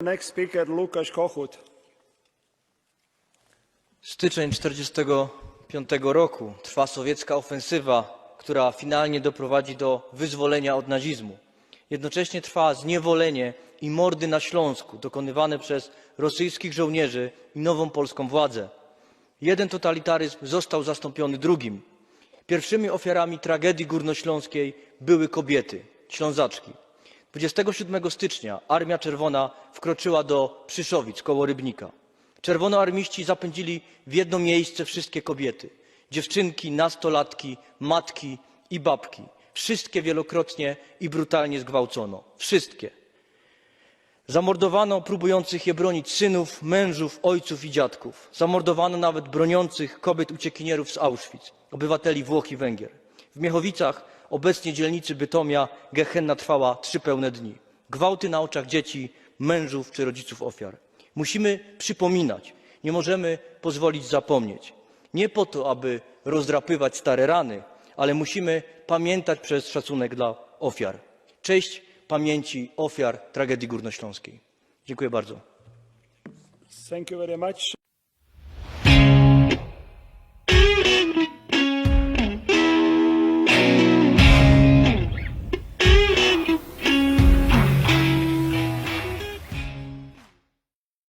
Next speaker, Lukasz Kohut. Styczeń 1945 roku trwa sowiecka ofensywa, która finalnie doprowadzi do wyzwolenia od nazizmu. Jednocześnie trwa zniewolenie i mordy na Śląsku dokonywane przez rosyjskich żołnierzy i nową polską władzę. Jeden totalitaryzm został zastąpiony drugim. Pierwszymi ofiarami tragedii górnośląskiej były kobiety, ślązaczki. 27 stycznia Armia Czerwona wkroczyła do Przyszowic koło Rybnika. Czerwonoarmiści zapędzili w jedno miejsce wszystkie kobiety. Dziewczynki, nastolatki, matki i babki. Wszystkie wielokrotnie i brutalnie zgwałcono. Wszystkie. Zamordowano próbujących je bronić synów, mężów, ojców i dziadków. Zamordowano nawet broniących kobiet uciekinierów z Auschwitz, obywateli Włoch i Węgier. W Miechowicach, obecnie dzielnicy Bytomia, gehenna trwała trzy pełne dni. Gwałty na oczach dzieci, mężów czy rodziców ofiar. Musimy przypominać, nie możemy pozwolić zapomnieć. Nie po to, aby rozdrapywać stare rany, ale musimy pamiętać przez szacunek dla ofiar. Cześć pamięci ofiar tragedii górnośląskiej. Dziękuję bardzo. Thank you very much.